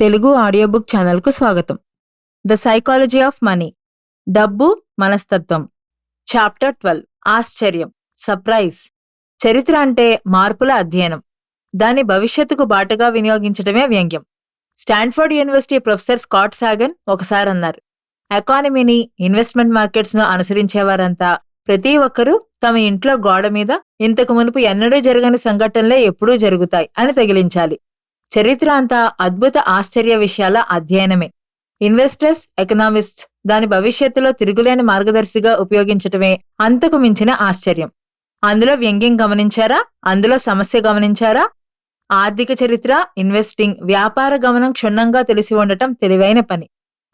Telugu audio book ఛానల్కు స్వాగతం. The psychology of money. డబ్బు మనస్తత్వం. Chapter twelve. ఆశ్చర్యం. సర్ప్రైజ్. చరిత్ర అంటే మార్పుల అధ్యయనం. దాని భవిష్యత్తుకు బాటగా వినియోగించడమే వ్యంగ్యం. Stanford University professor Scott Sagan ఒకసారి అన్నారు. ఎకానమీని ఇన్వెస్ట్మెంట్ మార్కెట్స్ను అనుసరించేవారంతా ప్రతి ఒక్కరూ తమ ఇంట్లో గోడ మీద ఇంతకు మునుపు ఎన్నడూ జరగని సంఘటనలే ఎప్పుడూ జరుగుతాయి అని తగిలించాలి. చరిత్ర అంతా అద్భుత ఆశ్చర్య విషయాల అధ్యయనమే. ఇన్వెస్టర్స్ ఎకనామిస్ట్ దాని భవిష్యత్తులో తిరుగులేని మార్గదర్శిగా ఉపయోగించటమే అంతకు మించిన ఆశ్చర్యం. అందులో వ్యంగ్యం గమనించారా? అందులో సమస్య గమనించారా? ఆర్థిక చరిత్ర ఇన్వెస్టింగ్ వ్యాపార గమనం క్షుణ్ణంగా తెలిసి ఉండటం తెలివైన పని.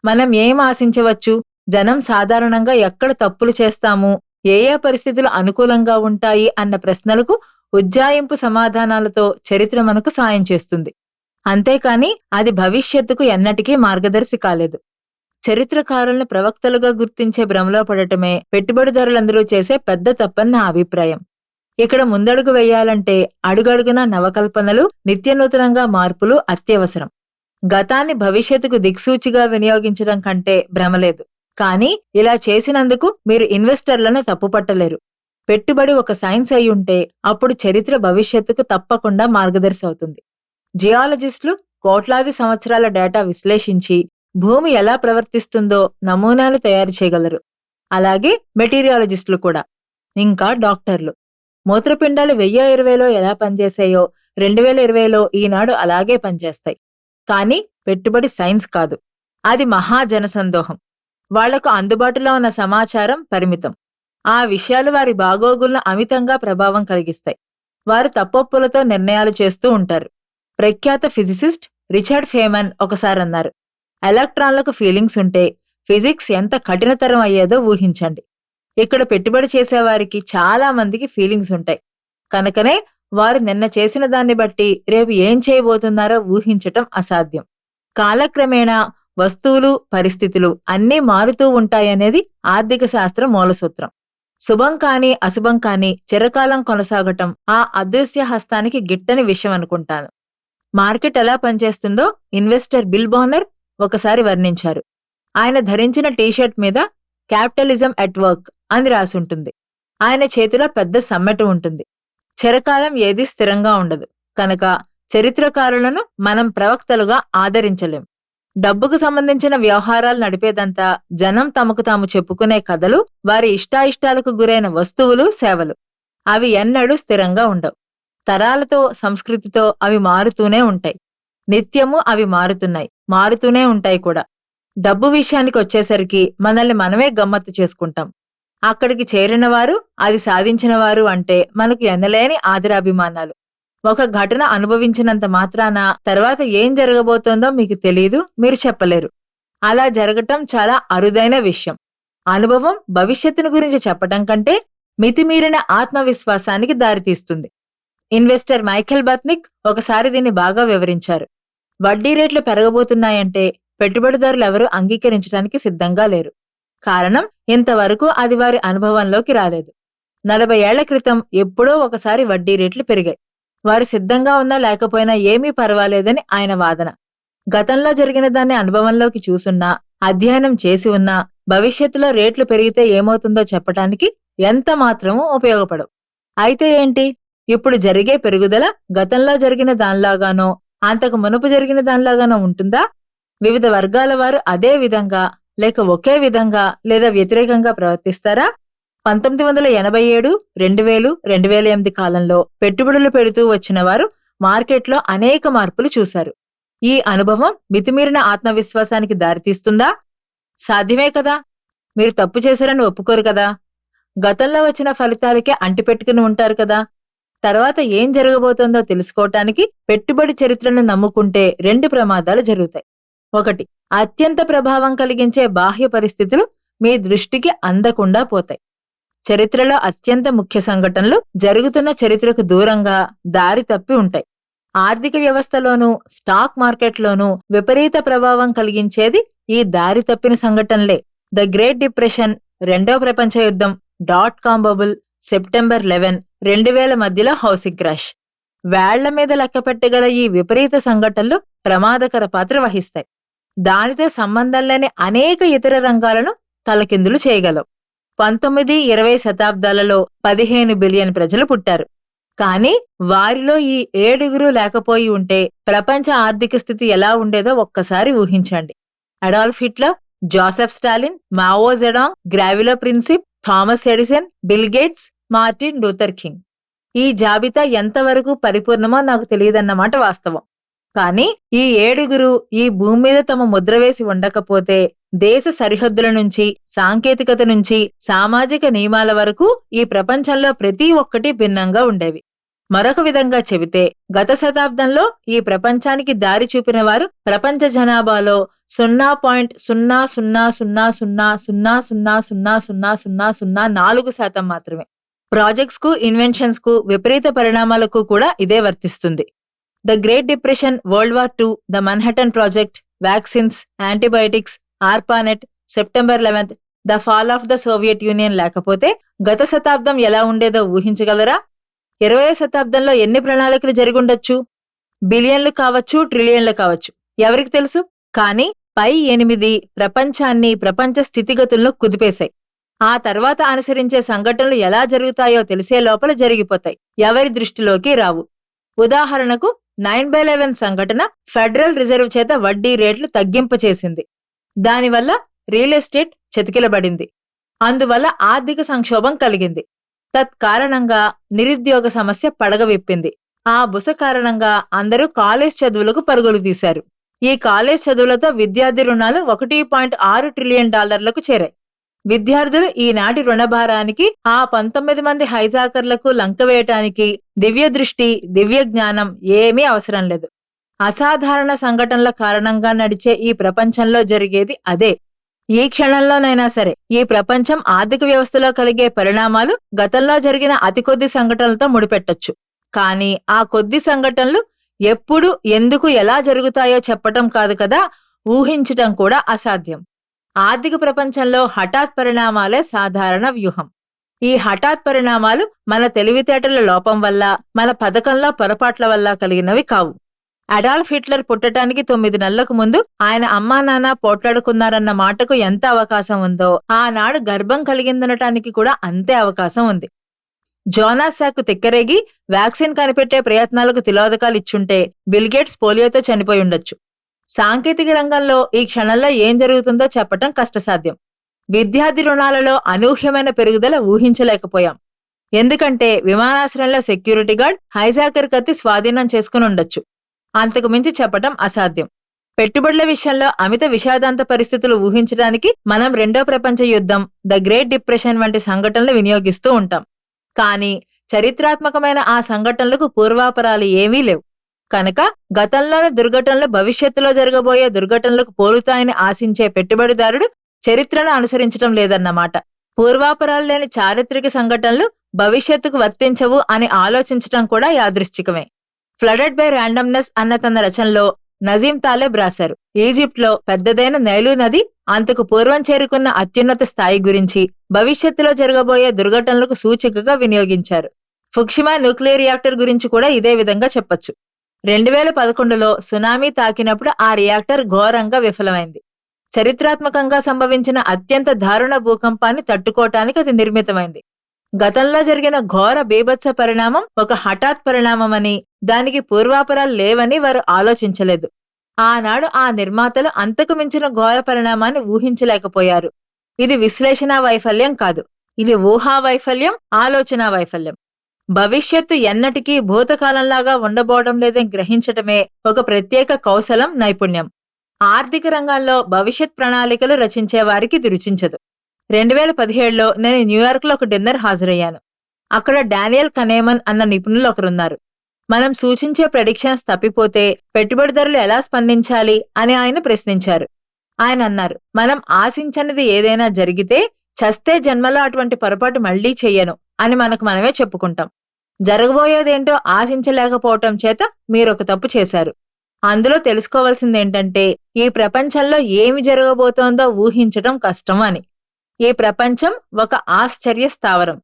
మనం ఏం ఆశించవచ్చు? జనం సాధారణంగా ఎక్కడ తప్పులు చేస్తాము? ఏ ఏ పరిస్థితులు అనుకూలంగా ఉంటాయి? అన్న ప్రశ్నలకు ఉజ్జాయింపు సమాధానాలతో చరిత్ర మనకు సాయం చేస్తుంది. అంతేకాని అది భవిష్యత్తుకు ఎన్నటికీ మార్గదర్శి కాలేదు. చరిత్రకారులను ప్రవక్తలుగా గుర్తించే భ్రమలో పడటమే పెట్టుబడిదారులందరూ చేసే పెద్ద తప్పని నా అభిప్రాయం. ఇక్కడ ముందడుగు వేయాలంటే అడుగడుగున నవకల్పనలు నిత్యనూతనంగా మార్పులు అత్యవసరం. గతాన్ని భవిష్యత్తుకు దిక్సూచిగా వినియోగించడం కంటే భ్రమలేదు కానీ ఇలా చేసినందుకు మీరు ఇన్వెస్టర్లను తప్పుపట్టలేరు. పెట్టుబడి ఒక సైన్స్ అయి ఉంటే అప్పుడు చరిత్ర భవిష్యత్తుకు తప్పకుండా మార్గదర్శి అవుతుంది. జియాలజిస్టులు కోట్లాది సంవత్సరాల డేటా విశ్లేషించి భూమి ఎలా ప్రవర్తిస్తుందో నమూనాలు తయారు చేయగలరు. అలాగే మెటీరియాలజిస్టులు కూడా ఇంకా డాక్టర్లు. మూత్రపిండాలు వెయ్యి ఇరవైలో ఎలా పనిచేసాయో రెండు వేల ఇరవైలో ఈనాడు అలాగే పనిచేస్తాయి. కానీ పెట్టుబడి సైన్స్ కాదు. అది మహా జనసందోహం. వాళ్ళకు అందుబాటులో ఉన్న సమాచారం పరిమితం. ఆ విషయాలు వారి బాగోగులను అమితంగా ప్రభావం కలిగిస్తాయి. వారు తప్పొప్పులతో నిర్ణయాలు చేస్తూ ఉంటారు. ప్రఖ్యాత ఫిజిసిస్ట్ రిచర్డ్ ఫేమన్ ఒకసారి అన్నారు ఎలక్ట్రాన్లకు ఫీలింగ్స్ ఉంటే ఫిజిక్స్ ఎంత కఠినతరం అయ్యేదో ఊహించండి. ఇక్కడ పెట్టుబడి చేసేవారికి చాలా మందికి ఫీలింగ్స్ ఉంటాయి. కనుకనే వారు నిన్న చేసిన దాన్ని బట్టి రేపు ఏం చేయబోతున్నారో ఊహించటం అసాధ్యం. కాలక్రమేణా వస్తువులు పరిస్థితులు అన్నీ మారుతూ ఉంటాయనేది ఆర్థిక శాస్త్రం మూలసూత్రం. శుభం కానీ అశుభం కానీ చిరకాలం కొనసాగటం ఆ అదృశ్య హస్తానికి గిట్టని విషయం అనుకుంటాను. మార్కెట్ ఎలా పనిచేస్తుందో ఇన్వెస్టర్ బిల్ బోనర్ ఒకసారి వర్ణించారు. ఆయన ధరించిన టీషర్ట్ మీద క్యాపిటలిజం అట్ వర్క్ అని రాసుంటుంది ఆయన చేతిలో పెద్ద సమ్మెట ఉంటుంది. చిరకాలం ఏది స్థిరంగా ఉండదు. కనుక చరిత్రకారులను మనం ప్రవక్తలుగా ఆదరించలేం. డబ్బుకు సంబంధించిన వ్యవహారాలు నడిపేదంతా జనం తమకు తాము చెప్పుకునే కథలు వారి ఇష్టాయిష్టాలకు గురైన వస్తువులు సేవలు. అవి ఎన్నడూ స్థిరంగా ఉండవు. తరాలతో సంస్కృతితో అవి మారుతూనే ఉంటాయి. నిత్యము అవి మారుతున్నాయి. మారుతూనే ఉంటాయి కూడా. డబ్బు విషయానికి వచ్చేసరికి మనల్ని మనమే గమ్మత్తు చేసుకుంటాం. అక్కడికి చేరిన వారు అది సాధించిన వారు అంటే మనకు ఎన్నలేని ఆదరాభిమానాలు. ఒక ఘటన అనుభవించినంత మాత్రాన తర్వాత ఏం జరగబోతోందో మీకు తెలియదు మీరు చెప్పలేరు. అలా జరగటం చాలా అరుదైన విషయం. అనుభవం భవిష్యత్తును గురించి చెప్పటం కంటే మితిమీరిన ఆత్మవిశ్వాసానికి దారితీస్తుంది. ఇన్వెస్టర్ మైఖేల్ బత్నిక్ ఒకసారి దీన్ని బాగా వివరించారు. వడ్డీ రేట్లు పెరగబోతున్నాయంటే పెట్టుబడిదారులు ఎవరూ అంగీకరించడానికి సిద్ధంగా లేరు. కారణం ఇంతవరకు అది వారి అనుభవంలోకి రాలేదు. నలభై ఏళ్ళ క్రితం ఎప్పుడో ఒకసారి వడ్డీ రేట్లు పెరిగాయి. వారు సిద్ధంగా ఉన్నా లేకపోయినా ఏమీ పర్వాలేదని ఆయన వాదన. గతంలో జరిగిన దాన్ని అనుభవంలోకి చూసున్నా అధ్యయనం చేసి ఉన్నా భవిష్యత్తులో రేట్లు పెరిగితే ఏమవుతుందో చెప్పటానికి ఎంత మాత్రమూ ఉపయోగపడవు. అయితే ఏంటి? ఇప్పుడు జరిగే పెరుగుదల గతంలో జరిగిన దానిలాగానో అంతకు మునుపు జరిగిన దానిలాగానో ఉంటుందా? వివిధ వర్గాల వారు అదే విధంగా లేక ఒకే విధంగా లేదా వ్యతిరేకంగా ప్రవర్తిస్తారా? పంతొమ్మిది వందల ఎనభై ఏడు రెండు వేలు రెండు వేల ఎనిమిది కాలంలో పెట్టుబడులు పెడుతూ వచ్చిన వారు మార్కెట్లో అనేక మార్పులు చూశారు. ఈ అనుభవం మితిమీరిన ఆత్మవిశ్వాసానికి దారితీస్తుందా? సాధ్యమే కదా? మీరు తప్పు చేశారని ఒప్పుకోరు కదా? గతంలో వచ్చిన ఫలితాలకే అంటిపెట్టుకుని ఉంటారు కదా? తర్వాత ఏం జరగబోతోందో తెలుసుకోవటానికి పెట్టుబడి చరిత్రను నమ్ముకుంటే రెండు ప్రమాదాలు జరుగుతాయి. ఒకటి అత్యంత ప్రభావం కలిగించే బాహ్య పరిస్థితులు మీ దృష్టికి అందకుండా పోతాయి. చరిత్రలో అత్యంత ముఖ్య సంఘటనలు జరుగుతున్న చరిత్రకు దూరంగా దారి తప్పి ఉంటాయి. ఆర్థిక వ్యవస్థలోనూ స్టాక్ మార్కెట్లోనూ విపరీత ప్రభావం కలిగించేది ఈ దారి తప్పిన సంఘటనలే. ద గ్రేట్ డిప్రెషన్ రెండో ప్రపంచ యుద్ధం dot com bubble September eleven రెండు వేల మధ్యలో హౌసింగ్ క్రాష్. వేళ్ళ మీద లెక్క పెట్టగల ఈ విపరీత సంఘటనలు ప్రమాదకర పాత్ర వహిస్తాయి. దానితో సంబంధం లేని అనేక ఇతర రంగాలను తలకిందులు చేయగలవు పంతొమ్మిది ఇరవై శతాబ్దాలలో పదిహేను బిలియన్ ప్రజలు పుట్టారు. కానీ వారిలో ఈ ఏడుగురు లేకపోయి ఉంటే ప్రపంచ ఆర్థిక స్థితి ఎలా ఉండేదో ఒక్కసారి ఊహించండి. Adolf Hitler Joseph Stalin Mao Zedong Gavrilo Princip Thomas Edison Bill Gates Martin Luther King ఈ జాబితా ఎంతవరకు పరిపూర్ణమో నాకు తెలియదన్నమాట వాస్తవం కానీ ఈ ఏడుగురు ఈ భూమి మీద తమ ముద్ర వేసి ఉండకపోతే దేశ సరిహద్దుల నుంచి సాంకేతికత నుంచి సామాజిక నియమాల వరకు ఈ ప్రపంచంలో ప్రతి ఒక్కటి భిన్నంగా ఉండేవి మరొక విధంగా చెబితే గత శతాబ్దంలో ఈ ప్రపంచానికి దారి చూపిన వారు ప్రపంచ జనాభాలో సున్నా పాయింట్ సున్నా సున్నా సున్నా సున్నా సున్నా సున్నా సున్నా సున్నా సున్నా సున్నా నాలుగు శాతం మాత్రమే ప్రాజెక్ట్స్కు ఇన్వెన్షన్స్కు విపరీత పరిణామాలకు కూడా ఇదే వర్తిస్తుంది. The Great Depression World War Two the Manhattan Project vaccines antibiotics ARPANET September eleventh the fall of the Soviet Union లేకపోతే గత శతాబ్దం ఎలా ఉండేదో ఊహించగలరా? ఇరవై శతాబ్దంలో ఎన్ని ప్రణాళికలు జరిగుండొచ్చు? బిలియన్లు కావచ్చు ట్రిలియన్లు కావచ్చు ఎవరికి తెలుసు? కానీ పై ఎనిమిది ప్రపంచాన్ని ప్రపంచ స్థితిగతుల్లో కుదిపేశాయి. ఆ తర్వాత అనుసరించే సంఘటనలు ఎలా జరుగుతాయో తెలిసే లోపల జరిగిపోతాయి. ఎవరి దృష్టిలోకి రావు. ఉదాహరణకు నైన్ బై లెవెన్ సంఘటన ఫెడరల్ రిజర్వ్ చేత వడ్డీ రేట్లు తగ్గింపు చేసింది. దానివల్ల రియల్ ఎస్టేట్ చతికిలబడింది. అందువల్ల ఆర్థిక సంక్షోభం కలిగింది. తత్కారణంగా నిరుద్యోగ సమస్య పడగవిప్పింది. ఆ బుస కారణంగా అందరూ కాలేజ్ చదువులకు పరుగులు తీశారు. ఈ కాలేజ్ చదువులతో విద్యార్థి రుణాలు ఒకటి పాయింట్ ఆరు ట్రిలియన్ డాలర్లకు చేరాయి. విద్యార్థులు ఈనాటి రుణభారానికి ఆ పంతొమ్మిది మంది హైజాకర్లకు లంకవేయటానికి దివ్య దృష్టి దివ్య జ్ఞానం ఏమీ అవసరం లేదు. అసాధారణ సంఘటనల కారణంగా నడిచే ఈ ప్రపంచంలో జరిగేది అదే. ఈ క్షణంలోనైనా సరే ఈ ప్రపంచం ఆర్థిక వ్యవస్థలో కలిగే పరిణామాలు గతంలో జరిగిన అతి కొద్ది సంఘటనలతో ముడిపెట్టొచ్చు. కానీ ఆ కొద్ది సంఘటనలు ఎప్పుడు ఎందుకు ఎలా జరుగుతాయో చెప్పటం కాదు కదా ఊహించటం కూడా అసాధ్యం. ఆర్థిక ప్రపంచంలో హఠాత్ పరిణామాలే సాధారణ వ్యూహం. ఈ హఠాత్ పరిణామాలు మన తెలివితేటల లోపం వల్ల మన పథకంలో పొరపాట్ల వల్ల కలిగినవి కావు. అడాల్ఫ్ హిట్లర్ పుట్టడానికి తొమ్మిది నెలలకు ముందు ఆయన అమ్మా నాన్న పోట్లాడుకున్నారన్న మాటకు ఎంత అవకాశం ఉందో ఆనాడు గర్భం కలిగిందనటానికి కూడా అంతే అవకాశం ఉంది. జోనాసాకు తిక్కరేగి వ్యాక్సిన్ కనిపెట్టే ప్రయత్నాలకు తిలోదకాలు ఇచ్చుంటే బిల్గేట్స్ పోలియోతో చనిపోయి ఉండొచ్చు సాంకేతిక రంగంలో ఈ క్షణంలో ఏం జరుగుతుందో చెప్పటం కష్టసాధ్యం. విద్యార్థి రుణాలలో అనూహ్యమైన పెరుగుదల ఊహించలేకపోయాం. ఎందుకంటే విమానాశ్రయంలో సెక్యూరిటీ గార్డ్ హైజాకర్ కత్తి స్వాధీనం చేసుకుని ఉండొచ్చు. అంతకు మించి చెప్పటం అసాధ్యం. పెట్టుబడుల విషయంలో అమిత విషాదాంత పరిస్థితులు ఊహించడానికి మనం రెండో ప్రపంచ యుద్ధం ద గ్రేట్ డిప్రెషన్ వంటి సంఘటనలు వినియోగిస్తూ ఉంటాం. కానీ చరిత్రాత్మకమైన ఆ సంఘటనలకు పూర్వాపరాలు ఏమీ లేవు. కనుక గతంలోని దుర్ఘటనలు భవిష్యత్తులో జరగబోయే దుర్ఘటనలకు పోలుతాయని ఆశించే పెట్టుబడిదారుడు చరిత్రను అనుసరించటం లేదన్నమాట. పూర్వాపరాలు లేని చారిత్రక సంఘటనలు భవిష్యత్తుకు వర్తించవు అని ఆలోచించటం కూడా యాదృశ్చికమే. ఫ్లడెడ్ బై ర్యాండమ్నెస్ అన్న తన రచనలో నజీం తాలెబ్ రాశారు. ఈజిప్ట్లో పెద్దదైన నైలు నది అంతకు పూర్వం చేరుకున్న అత్యున్నత స్థాయి గురించి భవిష్యత్తులో జరగబోయే దుర్ఘటనలకు సూచికగా వినియోగించారు. ఫుక్షిమా న్యూక్లియర్ రియాక్టర్ గురించి కూడా ఇదే విధంగా చెప్పొచ్చు. రెండు వేల పదకొండులో సునామీ తాకినప్పుడు ఆ రియాక్టర్ ఘోరంగా విఫలమైంది. చరిత్రాత్మకంగా సంభవించిన అత్యంత దారుణ భూకంపాన్ని తట్టుకోవటానికి అది నిర్మితమైంది. గతంలో జరిగిన ఘోర బీభత్స పరిణామం ఒక హఠాత్ పరిణామమని దానికి పూర్వాపరాలు లేవని వారు ఆలోచించలేదు. ఆనాడు ఆ నిర్మాతలు అంతకు మించిన ఘోర పరిణామాన్ని ఊహించలేకపోయారు. ఇది విశ్లేషణ వైఫల్యం కాదు. ఇది ఊహా వైఫల్యం ఆలోచన వైఫల్యం. భవిష్యత్తు ఎన్నటికీ భూతకాలంలాగా ఉండబోవడం లేదని గ్రహించటమే ఒక ప్రత్యేక కౌశలం నైపుణ్యం. ఆర్థిక రంగాల్లో భవిష్యత్ ప్రణాళికలు రచించే వారికి ఇది రుచించదు రెండు వేల పదిహేడులో నేను న్యూయార్క్లో ఒక డిన్నర్ హాజరయ్యాను. అక్కడ డానియల్ కనేమన్ అన్న నిపుణులు ఒకరున్నారు. మనం సూచించే ప్రెడిక్షన్స్ తప్పిపోతే పెట్టుబడిదారులు ఎలా స్పందించాలి అని ఆయన ప్రశ్నించారు. ఆయన అన్నారు మనం ఆశించనిది ఏదైనా జరిగితే చస్తే జన్మలో అటువంటి పొరపాటు మళ్ళీ చెయ్యను. అని మనకు మనమే చెప్పుకుంటాం. జరగబోయేదేంటో ఆశించలేకపోవటం చేత మీరొక తప్పు చేశారు. అందులో తెలుసుకోవాల్సింది ఏంటంటే ఈ ప్రపంచంలో ఏమి జరగబోతోందో ఊహించటం కష్టం అని. ఈ ప్రపంచం ఒక ఆశ్చర్య స్థావరం.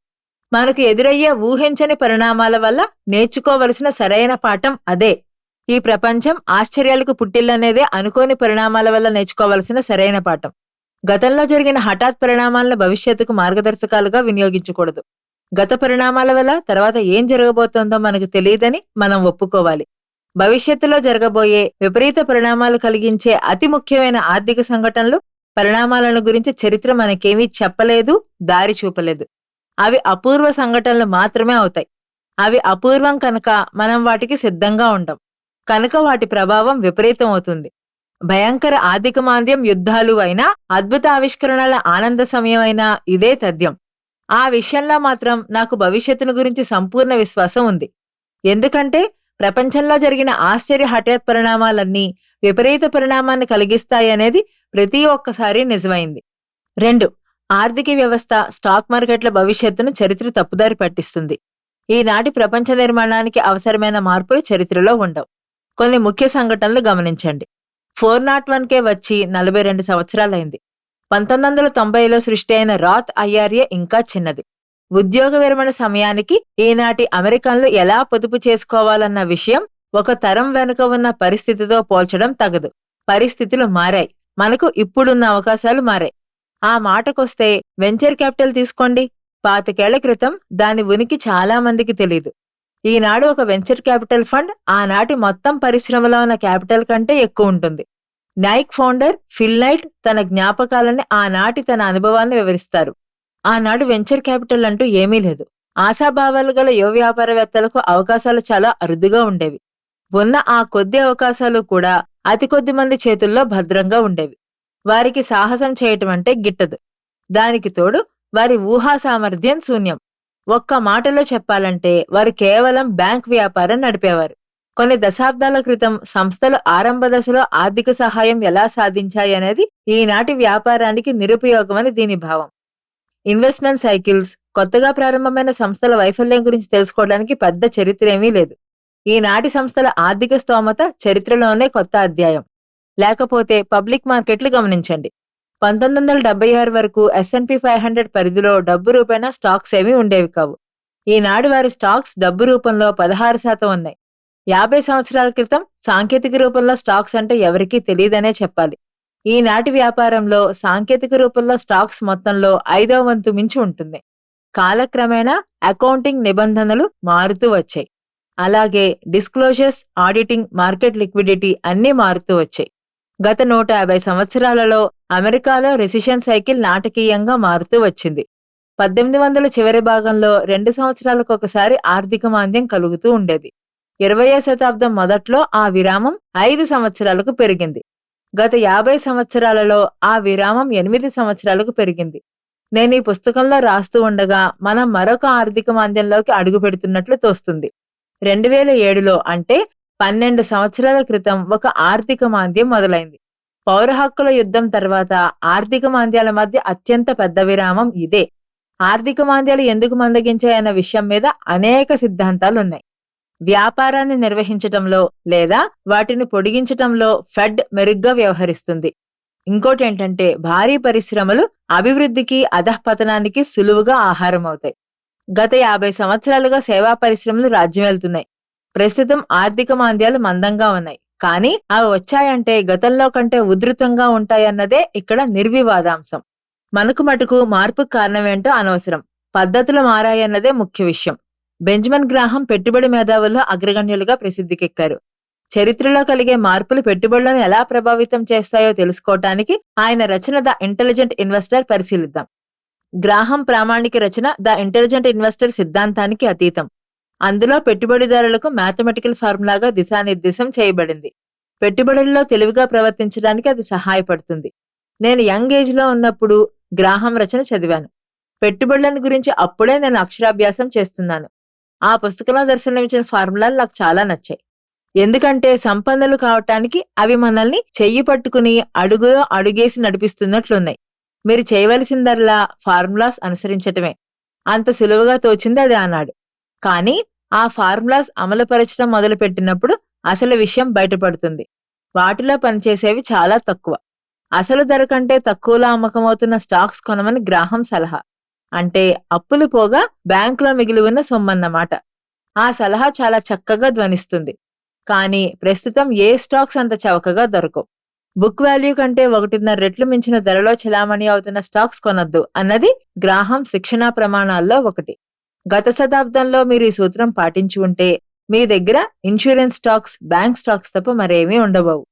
మనకు ఎదురయ్యే ఊహించని పరిణామాల వల్ల నేర్చుకోవలసిన సరైన పాఠం అదే. ఈ ప్రపంచం ఆశ్చర్యాలకు పుట్టిల్లనేదే అనుకోని పరిణామాల వల్ల నేర్చుకోవలసిన సరైన పాఠం. గతంలో జరిగిన హఠాత్ పరిణామాలను భవిష్యత్తుకు మార్గదర్శకాలుగా వినియోగించకూడదు. గత పరిణామాల వల్ల తర్వాత ఏం జరగబోతోందో మనకు తెలియదని మనం ఒప్పుకోవాలి. భవిష్యత్తులో జరగబోయే విపరీత పరిణామాలు కలిగించే అతి ముఖ్యమైన ఆర్థిక సంఘటనలు పరిణామాలను గురించి చరిత్ర మనకేమీ చెప్పలేదు దారి చూపలేదు. అవి అపూర్వ సంఘటనలు మాత్రమే అవుతాయి. అవి అపూర్వం కనుక మనం వాటికి సిద్ధంగా ఉండం. కనుక వాటి ప్రభావం విపరీతం అవుతుంది భయంకర ఆర్థిక మాంద్యం యుద్ధాలు అయినా అద్భుత ఆవిష్కరణల ఆనంద సమయం అయినా ఇదే తథ్యం. ఆ విషయంలో మాత్రం నాకు భవిష్యత్తును గురించి సంపూర్ణ విశ్వాసం ఉంది. ఎందుకంటే ప్రపంచంలో జరిగిన ఆశ్చర్య హఠాత్ పరిణామాలన్నీ విపరీత పరిణామాన్ని కలిగిస్తాయనేది ప్రతి ఒక్కసారి నిజమైంది. రెండు ఆర్థిక వ్యవస్థ స్టాక్ మార్కెట్ల భవిష్యత్తును చరిత్ర తప్పుదారి పట్టిస్తుంది. ఈనాటి ప్రపంచ నిర్మాణానికి అవసరమైన మార్పులు చరిత్రలో ఉండవు. కొన్ని ముఖ్య సంఘటనలు గమనించండి. ఫోర్ నాట్ వన్ కే వచ్చి నలభై రెండు సంవత్సరాలైంది. పంతొమ్మిది వందల తొంభైలో సృష్టి అయిన రాత్ ఐఆర్ఏ ఇంకా చిన్నది. ఉద్యోగ విరమణ సమయానికి ఈనాటి అమెరికన్లు ఎలా పొదుపు చేసుకోవాలన్న విషయం ఒక తరం వెనుక ఉన్న పరిస్థితితో పోల్చడం తగదు. పరిస్థితులు మారాయి. మనకు ఇప్పుడున్న అవకాశాలు మారాయి. ఆ మాటకొస్తే వెంచర్ క్యాపిటల్ తీసుకోండి. పాతికేళ్ళ క్రితం దాని ఉనికి చాలా మందికి తెలియదు ఈనాడు ఒక వెంచర్ క్యాపిటల్ ఫండ్ ఆనాటి మొత్తం పరిశ్రమలో ఉన్న క్యాపిటల్ కంటే ఎక్కువ ఉంటుంది. నైక్ ఫౌండర్ ఫిల్ నైట్ తన జ్ఞాపకాలని ఆనాటి తన అనుభవాలను వివరిస్తారు. ఆనాడు వెంచర్ క్యాపిటల్ అంటూ ఏమీ లేదు. ఆశాభావాలు గల యువ వ్యాపారవేత్తలకు అవకాశాలు చాలా అరుదుగా ఉండేవి. ఉన్న ఆ కొద్ది అవకాశాలు కూడా అతి కొద్ది మంది చేతుల్లో భద్రంగా ఉండేవి. వారికి సాహసం చేయటం అంటే గిట్టదు. దానికి తోడు వారి ఊహా సామర్థ్యం శూన్యం. ఒక్క మాటలో చెప్పాలంటే వారు కేవలం బ్యాంక్ వ్యాపారం నడిపేవారు. కొన్ని దశాబ్దాల క్రితం సంస్థలు ఆరంభ దశలో ఆర్థిక సహాయం ఎలా సాధించాయి అనేది ఈనాటి వ్యాపారానికి నిరుపయోగమని దీని భావం. ఇన్వెస్ట్మెంట్ సైకిల్స్ కొత్తగా ప్రారంభమైన సంస్థల వైఫల్యం గురించి తెలుసుకోవడానికి పెద్ద చరిత్ర ఏమీ లేదు. ఈనాటి సంస్థల ఆర్థిక స్తోమత చరిత్రలోనే కొత్త అధ్యాయం. లేకపోతే పబ్లిక్ మార్కెట్లు గమనించండి. పంతొమ్మిది వందల డెబ్బై ఆరు వరకు ఎస్ఎన్పి ఫైవ్ హండ్రెడ్ పరిధిలో డబ్బు రూపేణ స్టాక్స్ ఏమీ ఉండేవి కావు. ఈనాడు వారి స్టాక్స్ డబ్బు రూపంలో పదహారు శాతం ఉన్నాయి. యాభై సంవత్సరాల క్రితం సాంకేతిక రూపంలో స్టాక్స్ అంటే ఎవరికీ తెలియదనే చెప్పాలి. ఈనాటి వ్యాపారంలో సాంకేతిక రూపంలో స్టాక్స్ మొత్తంలో ఐదో వంతు మించి ఉంటుంది. కాలక్రమేణా అకౌంటింగ్ నిబంధనలు మారుతూ వచ్చాయి. అలాగే డిస్క్లోజర్స్ ఆడిటింగ్ మార్కెట్ లిక్విడిటీ అన్నీ మారుతూ వచ్చాయి. గత నూట యాభై సంవత్సరాలలో అమెరికాలో రెసిషన్ సైకిల్ నాటకీయంగా మారుతూ వచ్చింది. పద్దెనిమిది వందల చివరి భాగంలో రెండు సంవత్సరాలకు ఒకసారి ఆర్థిక మాంద్యం కలుగుతూ ఉండేది. ఇరవయో శతాబ్దం మొదట్లో ఆ విరామం ఐదు సంవత్సరాలకు పెరిగింది. గత యాభై సంవత్సరాలలో ఆ విరామం ఎనిమిది సంవత్సరాలకు పెరిగింది. నేను ఈ పుస్తకంలో రాస్తూ ఉండగా మనం మరొక ఆర్థిక మాంద్యంలోకి అడుగు పెడుతున్నట్లు తోస్తుంది. రెండు వేల ఏడులో అంటే పన్నెండు సంవత్సరాల క్రితం ఒక ఆర్థిక మాంద్యం మొదలైంది. పౌర హక్కుల యుద్ధం తర్వాత ఆర్థిక మాంద్యాల మధ్య అత్యంత పెద్ద విరామం ఇదే. ఆర్థిక మాంద్యాలు ఎందుకు మందగించాయన్న విషయం మీద అనేక సిద్ధాంతాలున్నాయి. వ్యాపారాన్ని నిర్వహించటంలో లేదా వాటిని పొడిగించటంలో ఫెడ్ మెరుగ్గా వ్యవహరిస్తుంది. ఇంకోటి ఏంటంటే భారీ పరిశ్రమలు అభివృద్ధికి అధఃపతనానికి సులువుగా ఆహారం అవుతాయి గత యాభై సంవత్సరాలుగా సేవా పరిశ్రమలు రాజ్యం వెళ్తున్నాయి. ప్రస్తుతం ఆర్థిక మాంద్యాలు మందంగా ఉన్నాయి. కానీ అవి వచ్చాయంటే గతంలో కంటే ఉధృతంగా ఉంటాయన్నదే ఇక్కడ నిర్వివాదాంశం. మనకు మటుకు మార్పు కారణమేంటో అనవసరం. పద్ధతులు మారాయన్నదే ముఖ్య విషయం. బెంజమిన్ గ్రాహం పెట్టుబడి మేధావుల్లో అగ్రగణ్యులుగా ప్రసిద్ధికెక్కారు. చరిత్రలో కలిగే మార్పులు పెట్టుబడులను ఎలా ప్రభావితం చేస్తాయో తెలుసుకోవటానికి ఆయన రచన ద ఇంటెలిజెంట్ ఇన్వెస్టర్ పరిశీలిద్దాం. గ్రాహం ప్రామాణిక రచన ద ఇంటెలిజెంట్ ఇన్వెస్టర్ సిద్ధాంతానికి అతీతం. అందులో పెట్టుబడిదారులకు మ్యాథమెటికల్ ఫార్ములాగా దిశానిర్దేశం చేయబడింది. పెట్టుబడుల్లో తెలివిగా ప్రవర్తించడానికి అది సహాయపడుతుంది. నేను యంగ్ ఏజ్లో ఉన్నప్పుడు గ్రాహం రచన చదివాను. పెట్టుబడులను గురించి అప్పుడే నేను అక్షరాభ్యాసం చేస్తున్నాను. ఆ పుస్తకంలో దర్శనమిచ్చిన ఫార్ములాలు నాకు చాలా నచ్చాయి. ఎందుకంటే సంపన్నులు కావటానికి అవి మనల్ని చెయ్యి పట్టుకుని అడుగులో అడుగేసి నడిపిస్తున్నట్లున్నాయి. మీరు చేయవలసిందల్లా ఫార్ములాస్ అనుసరించటమే. అంత సులువుగా తోచింది అది అన్నాడు కానీ ఆ ఫార్ములాస్ అమలుపరచడం మొదలుపెట్టినప్పుడు అసలు విషయం బయటపడుతుంది. వాటిలో పనిచేసేవి చాలా తక్కువ. అసలు ధర కంటే తక్కువలో అమ్మకమవుతున్న స్టాక్స్ కొనమని గ్రాహం సలహా. అంటే అప్పులు పోగా బ్యాంకులో మిగిలి ఉన్న సొమ్మన్నమాట. ఆ సలహా చాలా చక్కగా ధ్వనిస్తుంది. కానీ ప్రస్తుతం ఏ స్టాక్స్ అంత చవకగా దొరకవు. బుక్ వాల్యూ కంటే ఒకటిన్నర రెట్లు మించిన ధరలో చెలామణి అవుతున్న స్టాక్స్ కొనొద్దు అన్నది గ్రాహం శిక్షణా ప్రమాణాల్లో ఒకటి. గత శతాబ్దంలో మీరు ఈ సూత్రం పాటించి ఉంటే మీ దగ్గర ఇన్సూరెన్స్ స్టాక్స్ బ్యాంక్ స్టాక్స్ తప్ప మరేమీ ఉండబోవు.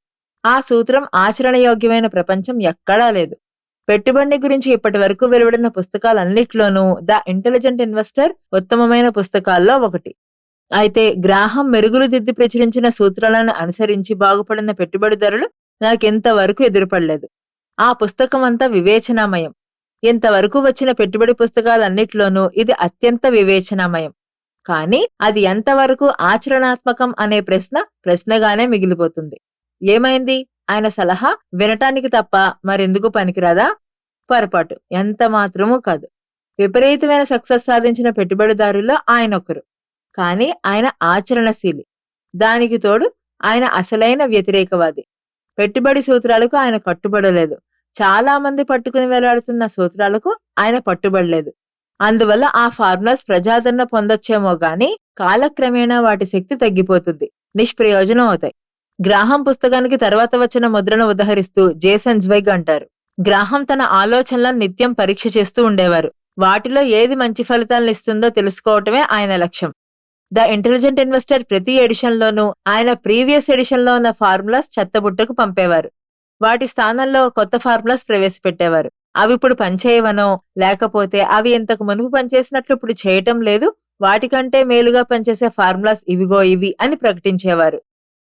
ఆ సూత్రం ఆచరణయోగ్యమైన ప్రపంచం ఎక్కడా లేదు. పెట్టుబడి గురించి ఇప్పటి వరకు వెలువడిన పుస్తకాలన్నిట్లోనూ ద ఇంటెలిజెంట్ ఇన్వెస్టర్ ఉత్తమమైన పుస్తకాల్లో ఒకటి. అయితే గ్రాహం మెరుగులు దిద్ది ప్రచురించిన సూత్రాలను అనుసరించి బాగుపడిన పెట్టుబడిదారులు నాకెంతవరకు ఎదురుపడలేదు. ఆ పుస్తకం అంతా వివేచనామయం. ఇంతవరకు వచ్చిన పెట్టుబడి పుస్తకాలన్నిట్లోనూ ఇది అత్యంత వివేచనామయం. కానీ అది ఎంతవరకు ఆచరణాత్మకం అనే ప్రశ్న ప్రశ్నగానే మిగిలిపోతుంది. ఏమైంది? ఆయన సలహా వినటానికి తప్ప మరెందుకు పనికిరాదా? పొరపాటు. ఎంత మాత్రమూ కాదు. విపరీతమైన సక్సెస్ సాధించిన పెట్టుబడిదారుల్లో ఆయన ఒకరు కానీ ఆయన ఆచరణశీలి. దానికి తోడు ఆయన అసలైన వ్యతిరేకవాది. పెట్టుబడి సూత్రాలకు ఆయన కట్టుబడలేదు. చాలా మంది పట్టుకుని వేలాడుతున్న సూత్రాలకు ఆయన పట్టుబడలేదు. అందువల్ల ఆ ఫార్ములాస్ ప్రజాదరణ పొందొచ్చేమో గాని కాలక్రమేణా వాటి శక్తి తగ్గిపోతుంది. నిష్ప్రయోజనం అవుతాయి. గ్రాహం పుస్తకానికి తర్వాత వచ్చిన ముద్రను ఉదహరిస్తూ జేసన్ జ్వైగ్ అంటారు. గ్రాహం తన ఆలోచనలను నిత్యం పరీక్ష చేస్తూ ఉండేవారు. వాటిలో ఏది మంచి ఫలితాలను ఇస్తుందో తెలుసుకోవటమే ఆయన లక్ష్యం. ద ఇంటెలిజెంట్ ఇన్వెస్టర్ ప్రతి ఎడిషన్లోనూ ఆయన ప్రీవియస్ ఎడిషన్లో ఉన్న ఫార్ములాస్ చెత్తబుట్టకు పంపేవారు. వాటి స్థానంలో కొత్త ఫార్ములాస్ ప్రవేశపెట్టేవారు. అవి ఇప్పుడు పనిచేయవనో లేకపోతే అవి ఇంతకు మునుపు పనిచేసినట్లు ఇప్పుడు చేయటం లేదు వాటికంటే మేలుగా పనిచేసే ఫార్ములాస్ ఇవిగో ఇవి అని ప్రకటించేవారు.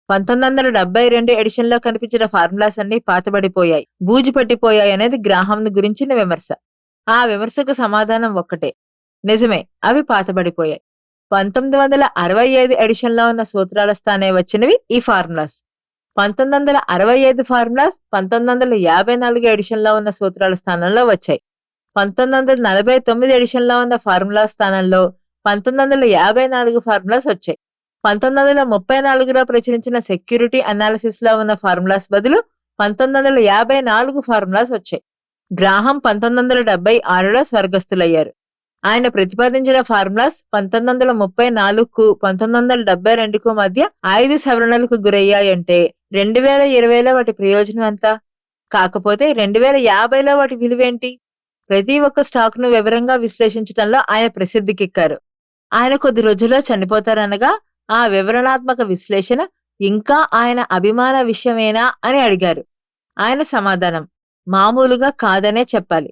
పంతొమ్మిది వందల డెబ్బై రెండు ఎడిషన్లో కనిపించిన ఫార్ములాస్ అన్ని పాతబడిపోయాయి. బూజు పట్టిపోయాయి అనేది గ్రాహంను గురించిన విమర్శ. ఆ విమర్శకు సమాధానం ఒక్కటే. నిజమే అవి పాతబడిపోయాయి. పంతొమ్మిది వందల అరవై ఐదు ఎడిషన్లో ఉన్న సూత్రాల స్థానే వచ్చినవి ఈ ఫార్ములాస్. పంతొమ్మిది వందల అరవై ఐదు ఫార్ములాస్ పంతొమ్మిది వందల యాభై నాలుగు ఎడిషన్లో ఉన్న సూత్రాల స్థానంలో వచ్చాయి. పంతొమ్మిది వందల నలభై తొమ్మిది ఎడిషన్లో ఉన్న ఫార్ములా స్థానంలో పంతొమ్మిది వందల యాభై నాలుగు ఫార్ములాస్ వచ్చాయి. పంతొమ్మిది వందల ముప్పై నాలుగులో ప్రచురించిన సెక్యూరిటీ అనాలిసిస్లో ఉన్న ఫార్ములాస్ బదులు పంతొమ్మిది వందల యాభై నాలుగు ఫార్ములాస్ వచ్చాయి. గ్రాహం పంతొమ్మిది వందల డెబ్బై ఆరులో స్వర్గస్థులయ్యారు. ఆయన ప్రతిపాదించిన ఫార్ములాస్ పంతొమ్మిది వందల ముప్పై నాలుగుకు పంతొమ్మిది వందల డెబ్బై రెండుకు మధ్య ఐదు సవరణలకు గురయ్యాయంటే రెండు వేల ఇరవైలో వాటి ప్రయోజనం ఎంత? కాకపోతే రెండు వేల యాభైలో వాటి విలువేంటి? ప్రతి ఒక్క స్టాక్ను వివరంగా విశ్లేషించడంలో ఆయన ప్రసిద్ధికెక్కారు. ఆయన కొద్ది రోజుల్లో చనిపోతారనగా ఆ వివరణాత్మక విశ్లేషణ ఇంకా ఆయన అభిమాన విషయమేనా అని అడిగారు. ఆయన సమాధానం మామూలుగా కాదనే చెప్పాలి.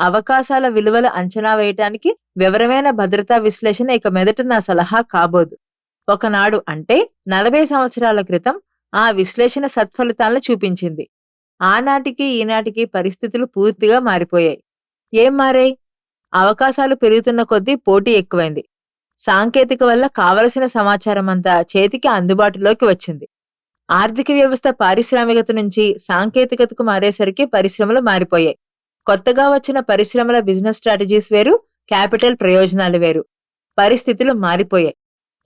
అవకాశాల విలువలు అంచనా వేయటానికి వివరమైన భద్రతా విశ్లేషణ ఇక మెదట నా సలహా కాబోదు. ఒకనాడు అంటే నలభై సంవత్సరాల క్రితం ఆ విశ్లేషణ సత్ఫలితాలను చూపించింది. ఆనాటికి ఈనాటికి పరిస్థితులు పూర్తిగా మారిపోయాయి. ఏం మారాయి? అవకాశాలు పెరుగుతున్న కొద్దీ పోటీ ఎక్కువైంది. సాంకేతిక వల్ల కావలసిన సమాచారం అంతా చేతికి అందుబాటులోకి వచ్చింది. ఆర్థిక వ్యవస్థ పారిశ్రామికత నుంచి సాంకేతికతకు మారేసరికి పరిశ్రమలు మారిపోయాయి. కొత్తగా వచ్చిన పరిశ్రమల బిజినెస్ స్ట్రాటజీస్ వేరు క్యాపిటల్ ప్రయోజనాలు వేరు. పరిస్థితులు మారిపోయాయి.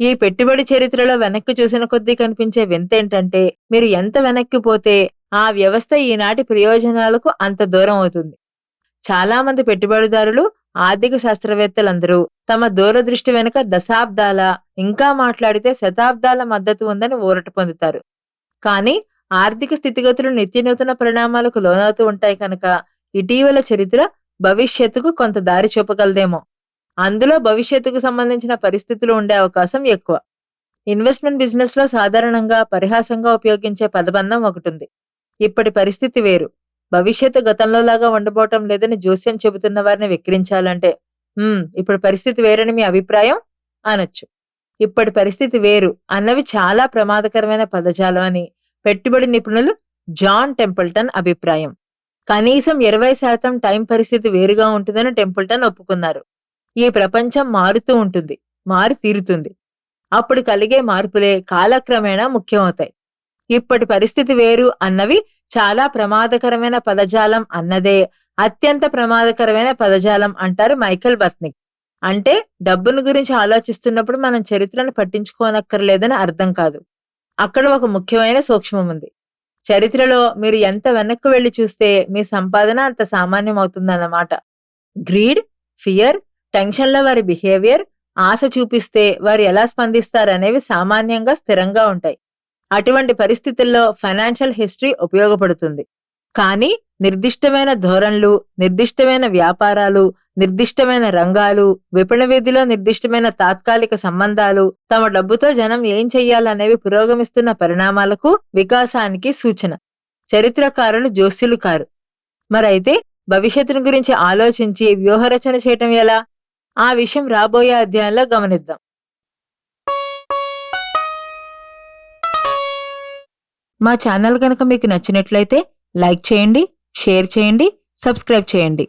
ఈ పెట్టుబడి చరిత్రలో వెనక్కి చూసిన కొద్దీ కనిపించే వింత ఏంటంటే మీరు ఎంత వెనక్కి పోతే ఆ వ్యవస్థ ఈనాటి ప్రయోజనాలకు అంత దూరం అవుతుంది. చాలా మంది పెట్టుబడిదారులు ఆర్థిక శాస్త్రవేత్తలందరూ తమ దూరదృష్టి వెనుక దశాబ్దాల ఇంకా మాట్లాడితే శతాబ్దాల మద్దతు ఉందని ఊరట పొందుతారు. కానీ ఆర్థిక స్థితిగతులు నిత్యనూతన పరిణామాలకు లోనవుతూ ఉంటాయి కనుక ఇటీవల చరిత్ర భవిష్యత్తుకు కొంత దారి చూపగలదేమో. అందులో భవిష్యత్తుకు సంబంధించిన పరిస్థితులు ఉండే అవకాశం ఎక్కువ. ఇన్వెస్ట్మెంట్ బిజినెస్లో సాధారణంగా పరిహాసంగా ఉపయోగించే పదబంధం ఒకటి ఉంది. ఇప్పటి పరిస్థితి వేరు. భవిష్యత్తు గతంలో లాగా ఉండబోవటం లేదని జోస్యం చెబుతున్న వారిని వెక్కిరించాలంటే ఇప్పుడు పరిస్థితి వేరని మీ అభిప్రాయం? అనొచ్చు. ఇప్పటి పరిస్థితి వేరు. అన్నవి చాలా ప్రమాదకరమైన పదజాలం అని పెట్టుబడి నిపుణులు జాన్ టెంపుల్టన్ అభిప్రాయం. కనీసం ఇరవై శాతం టైం పరిస్థితి వేరుగా ఉంటుందని టెంపుల్టన్ ఒప్పుకున్నారు. ఈ ప్రపంచం మారుతూ ఉంటుంది మారి తీరుతుంది. అప్పుడు కలిగే మార్పులే కాలక్రమేణా ముఖ్యమవుతాయి. ఇప్పటి పరిస్థితి వేరు అన్నవి చాలా ప్రమాదకరమైన పదజాలం అన్నదే. అత్యంత ప్రమాదకరమైన పదజాలం అంటారు మైకేల్ బత్నిక్. అంటే డబ్బును గురించి ఆలోచిస్తున్నప్పుడు మనం చరిత్రను పట్టించుకోనక్కర్లేదని అర్థం కాదు. అక్కడ ఒక ముఖ్యమైన సూక్ష్మం ఉంది. చరిత్రలో మీరు ఎంత వెనక్కు వెళ్ళి చూస్తే మీ సంపాదన అంత సామాన్యం అవుతుందన్నమాట గ్రీడ్ ఫియర్ టెన్షన్ల వారి బిహేవియర్ ఆశ చూపిస్తే వారు ఎలా స్పందిస్తారు అనేవి సామాన్యంగా స్థిరంగా ఉంటాయి. అటువంటి పరిస్థితుల్లో ఫైనాన్షియల్ హిస్టరీ ఉపయోగపడుతుంది. కానీ నిర్దిష్టమైన ధోరణులు నిర్దిష్టమైన వ్యాపారాలు నిర్దిష్టమైన రంగాలు విపణ వీధిలో నిర్దిష్టమైన తాత్కాలిక సంబంధాలు తమ డబ్బుతో జనం ఏం చెయ్యాలనేవి పురోగమిస్తున్న పరిణామాలకు వికాసానికి సూచన. చరిత్రకారులు జోస్యులు కారు. మరైతే భవిష్యత్తును గురించి ఆలోచించి వ్యూహరచన చేయటం ఎలా? ఆ విషయం రాబోయే అధ్యాయంలో గమనిద్దాం. మా ఛానల్ కనుక మీకు నచ్చినట్లయితే లైక్ చేయండి షేర్ చేయండి సబ్స్క్రైబ్ చేయండి.